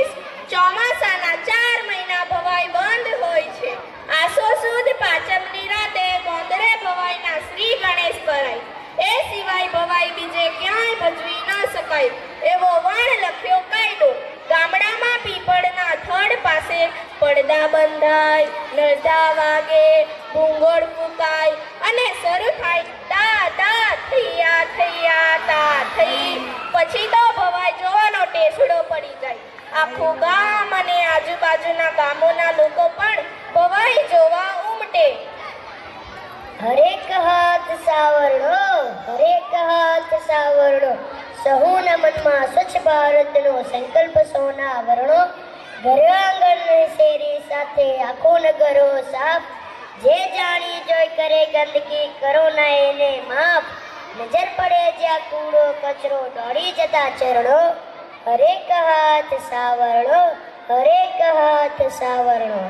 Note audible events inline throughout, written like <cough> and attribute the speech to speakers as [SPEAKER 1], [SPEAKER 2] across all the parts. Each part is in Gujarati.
[SPEAKER 1] વિદેશ ચોમાસાના ચાર મહિના ભવાઈ બંધ હોય છે. આસો સુદ પાંચમની રાતે ગોંદરે ભવાઈના શ્રી ગણેશ ભરાય. એ સિવાય ભવાઈ બીજે ક્યાંય ભજવી ન શકાય. એવો વણ લખ્યો કાયદો. ગામડામાં પીપળના થડ પાસે પડદા બંધાય નડધા વાગે ભૂંગોળ ફૂંકાય અને શરૂ થાય તા તા થૈયા થૈયા તા થઈ. પછી તો ભવાઈ જોવાનો ટેસડો પડી આખું ગામ અને આજુબાજુના ગામોના લોકો પણ ભવાઈ જોવા ઉમટે.
[SPEAKER 2] હરેક હાથ સાવરણો હરેક હાથ સાવરણો સહુના મનમાં સ્વચ્છ ભારતનો સંકલ્પ સોના આવરણો ઘર આંગણ શેરી સાથે, આખો નગરો સાફ. જે જાણી જોઈ કરે ગંદકી, કરો ના એને માફ. નજર પડે જ્યાં કૂડો, કચરો, દોડી જતા ચરણો. હરેક હાથ સાવરણો હરેક હાથ સાવરણો.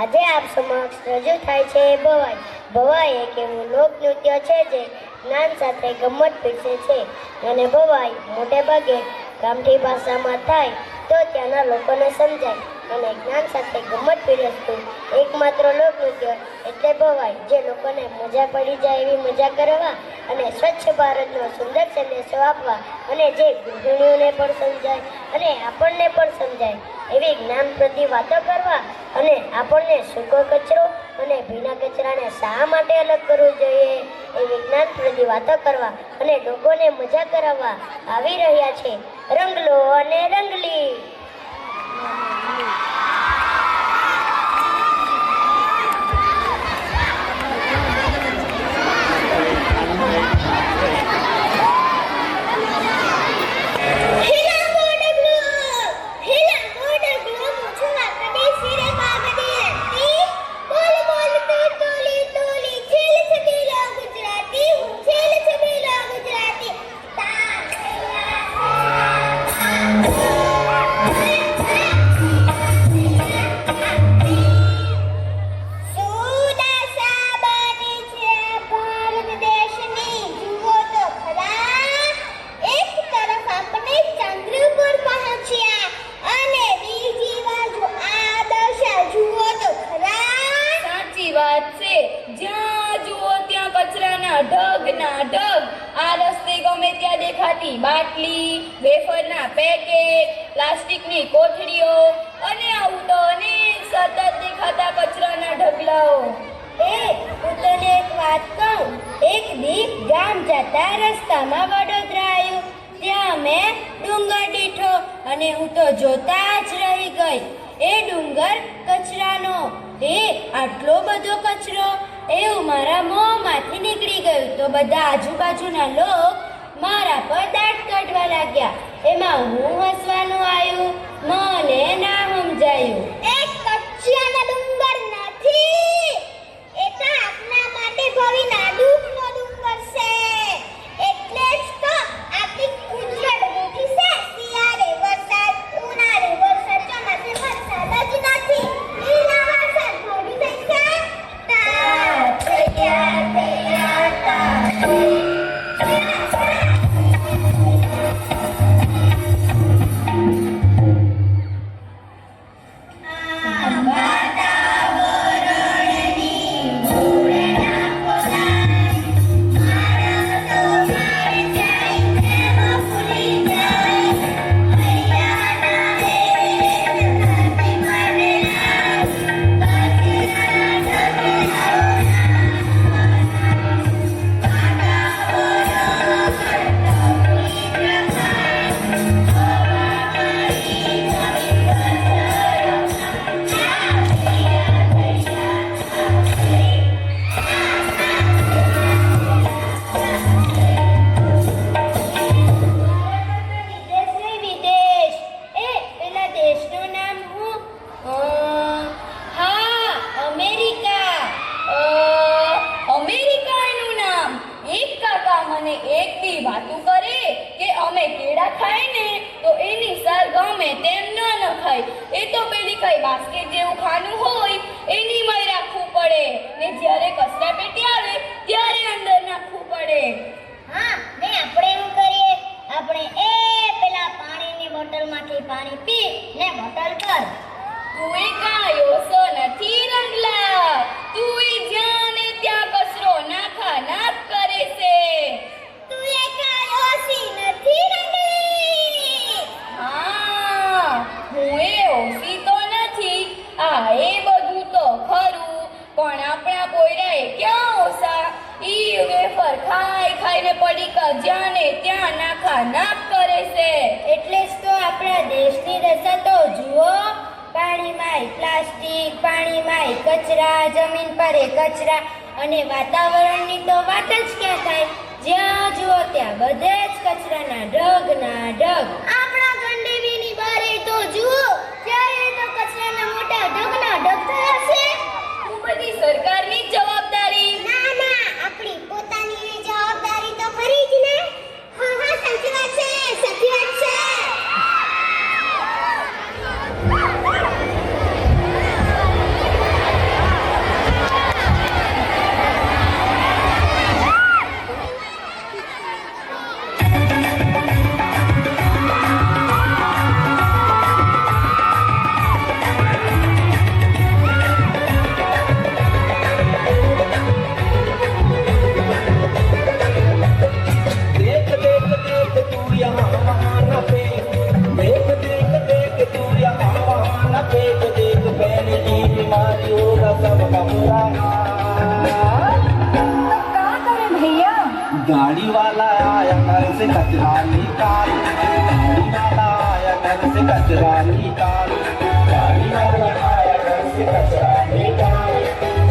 [SPEAKER 2] આજે આપ સમક્ષ રજૂ થાય છે ભવાઈ. ભવાઈ એક એવું લોકનૃત્ય છે જે જ્ઞાન સાથે ગમત પીરસે છે. અને ભવાઈ મોટે ભાગે ગામઠી ભાષામાં થાય તો ત્યાંના લોકોને સમજાય. અને જ્ઞાન સાથે ગમત પીરસતું એકમાત્ર લોકનૃત્ય એટલે ભવાઈ, જે લોકોને મજા પડી જાય એવી મજા કરવા અને સ્વચ્છ ભારતનો સુંદર સંદેશો આપવા અને જે ગૃહિણીઓને પણ સમજાય અને આપણને પણ સમજાય, એવી જ્ઞાનપ્રતિ વાતો કરવા અને આપણને સૂકો કચરો અને ભીના કચરાને શા માટે અલગ કરવું જોઈએ એ વિજ્ઞાનપ્રતિ વાતો કરવા અને લોકોને મજા કરાવવા આવી રહ્યા છે. રંગલો અને રંગલી!
[SPEAKER 3] Lemonilo. જ્યાં જુઓ ત્યાં કચરાના ઢગ, ના ઢગ. આ રસ્તે ગમે ત્યાં દેખાતી બાટલી, વેફરના પેકેટ, પ્લાસ્ટિકની કોથળીઓ અને આવું તો અનેક સતત દેખાતા કચરાના ઢગલાઓ.
[SPEAKER 2] એ, હું તને એક વાત કહું. એક દીપ ગામ જતા રસ્તામાં વડોદરા આવ્યું ત્યાં મેં ડુંગર દીઠો અને હું તો જોતા જ રહી ગઈ. એ ડુંગર કચરાનો. એ, આટલો બધો કચરો એવું મારા મોંમાંથી નીકળી ગયું તો બધા આજુબાજુના લોક મારા પર દાંત કાઢવા લાગ્યા. એમાં હું હસવાનું આવ્યું, મને ના સમજાયું.
[SPEAKER 1] એક કચ્છિયાના ડુંગર નથી. એ તો આપના માટે ભવીના દુઃખનો પડે.
[SPEAKER 2] હા
[SPEAKER 3] ને
[SPEAKER 2] આપણે એમ કરીએ આપણે એ પેલા પાણીની
[SPEAKER 3] બોટલમાંથી પાણી પી ને બોટલ પર.
[SPEAKER 4] તુંય કાયો સો નથી રંગલા. તુંય જ્યાં ને ત્યાં કચરો નાખા નાખ કરે છે.
[SPEAKER 3] તું એ કાયો સી નથી રંગલી.
[SPEAKER 4] હા હું એ ઓછી તો નથી. આ એ ઈ ખાઈ ખાઈને પડી જ્યાં ને ત્યાં નાખા નાક કરે છે.
[SPEAKER 3] એટલે જ તો આપણા દેશની દશા તો જુઓ. પાણીમાંય પ્લાસ્ટિક, પાણીમાંય કચરા, જમીન પર કચરા. અને વાતાવરણની તો વાત જ ક્યાં થાય? જ્યાં જુઓ ત્યાં બધે જ કચરાના ઢગના ઢગ. આપણા
[SPEAKER 5] गाड़ी वाला आया घर से कचरा निकाल गाड़ी वाला आया घर से कचरा निकाल गाड़ी वाला आया घर से कचरा निकाल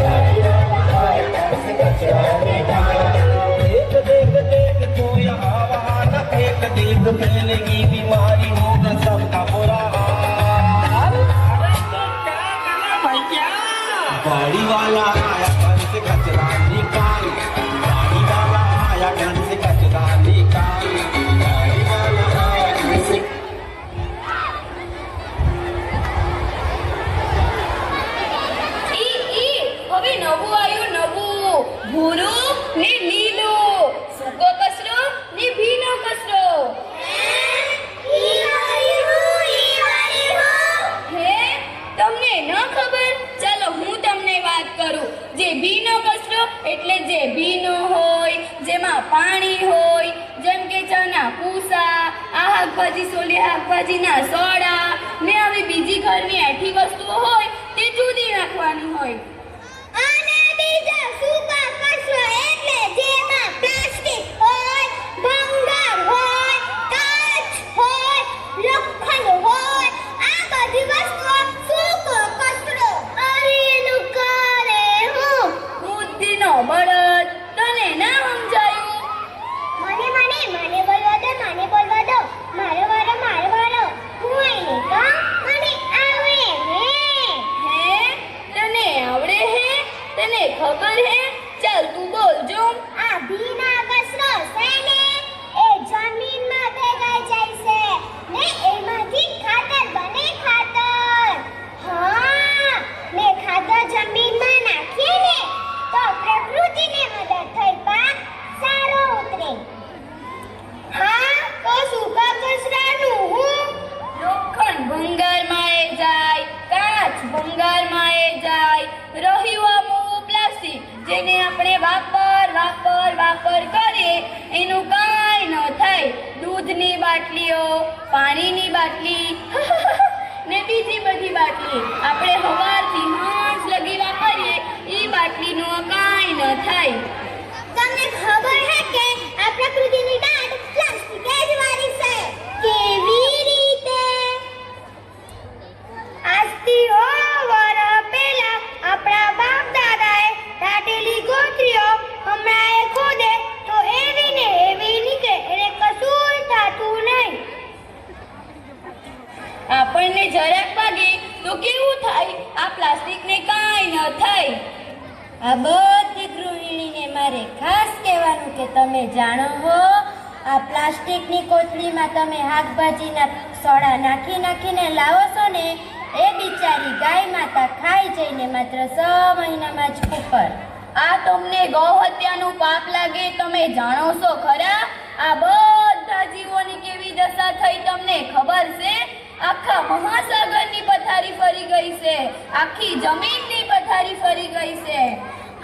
[SPEAKER 5] गाड़ी वाला आया घर से कचरा निकाल देख देख देख तू यहाँ वहाँ न फेंक देख फैलेगी बीमारी होगा सबका बुरा हाल गाड़ी वाला आया घर से कचरा
[SPEAKER 4] એટલે જે ભીનો હોય, જેમાં પાણી હોય, જેમ કે ચણા પૂસા આ શાકભાજી સોલી શાકભાજીના સોડા ને આવી બીજી ઘરની એઠી વસ્તુઓ હોય, તે જુદી નાખવાની હોય. બાટલીઓ, પાણીની બાટલી. <laughs> ને બીજી બધી બાટલી. આપણે હવારથી હાંજ લગી વાપરીએ, એ બાટલીનું કાંઈ ન થાય.
[SPEAKER 3] તમને ખબર હે કે આ પ્રકૃતિની દાંત પ્લાસ્ટિક જ વારી છે? કેવી રીતે? આજથી ઓ વર પહેલા આપણા બાપ દાદાએ દાટેલી ગોત્રીઓ તમે જાણો હો, આ પ્લાસ્ટિકની કોથળીમાં તમે શાકભાજીના સોડા નાખી નાખીને લાવો છો ને, એ બિચારી ગાય માતા ખાઈ જઈને માત્ર છ મહિનામાં જ ઉપર
[SPEAKER 4] આ તમને ગૌ હત્યાનું પાપ લાગે, તમે જાણો છો ખરા? આ બધા જીવોની કેવી દશા થઈ તમને ખબર છે? આખા મહાસાગરની પથારી ફરી ગઈ છે, આખી જમીનની પથારી ફરી ગઈ છે.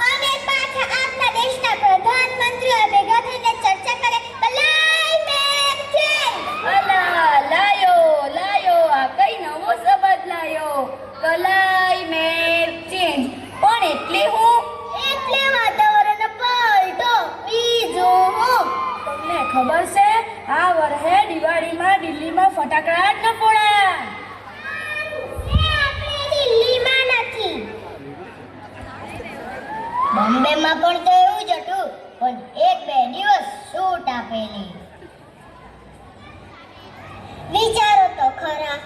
[SPEAKER 3] અમે પાછા આપના દેશના પ્રધાનમંત્રીઓ ભેગા થઈને ચર્ચા કરે. ક્લાઇમેટ ચેન્જ
[SPEAKER 4] અલા લાયો લાયો આ કઈ નવો શબ્દ લાયો? ક્લાઇમેટ ચેન્જ પણ એટલે હું?
[SPEAKER 3] એટલે વાતાવરણ પલટો બીજું હું.
[SPEAKER 4] તમને ખબર છે આ વર્ષે દિવાળીમાં દિલ્હીમાં ફટાકડા જ ન ફોડાયા
[SPEAKER 3] એ આપણે દિલ્હીમાં નથી બોમ્બેમાં પણ તો એવું જ હતું, પણ એક બે દિવસ છૂટ આપેલી. વિચારો તો ખરા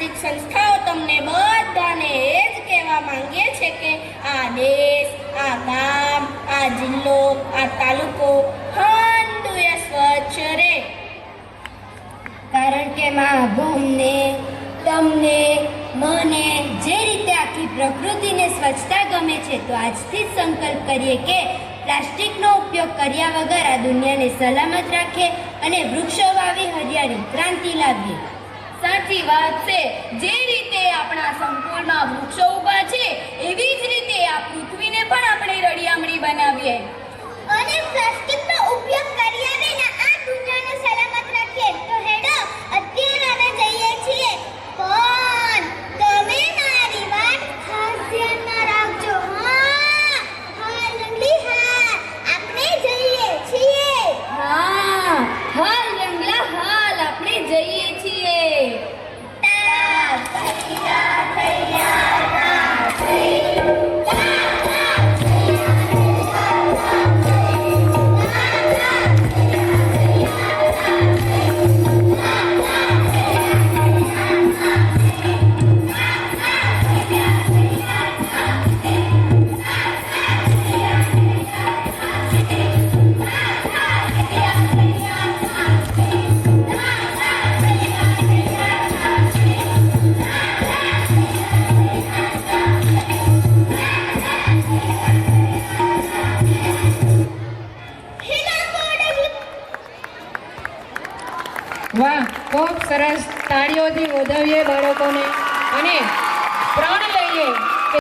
[SPEAKER 1] સામાજિક સંસ્થાઓ તમને બધાને એ જ કહેવા માંગીએ છે કે આ દેશ, આ ગામ, આ જિલ્લો, આ તાલુકો હંદુએ સ્વચ્છ રહે.
[SPEAKER 4] કારણ કે માં ભૂમને તમને, મને જે રીતે આખી પ્રકૃતિને સ્વચ્છતા ગમે છે, તો આજથી જ સંકલ્પ કરીએ કે પ્લાસ્ટિકનો ઉપયોગ કર્યા વગર આ દુનિયાને સલામત રાખે અને વૃક્ષો વાવી, હરિયાળી, ક્રાંતિ લાવીએ. સાચી વાત છે. જે રીતે આપણા સંકુલમાં વૃક્ષો ઊભા છે, એવી જ રીતે આ પૃથ્વીને પણ આપણે રડિયામણી બનાવીએ.
[SPEAKER 3] અને પ્લાસ્ટિકનો ઉપયોગ કર્યા વિના આ દુનિયાને સલામત રાખીએ. તો હેડો, અત્યારે અમે જઈએ છીએ. પણ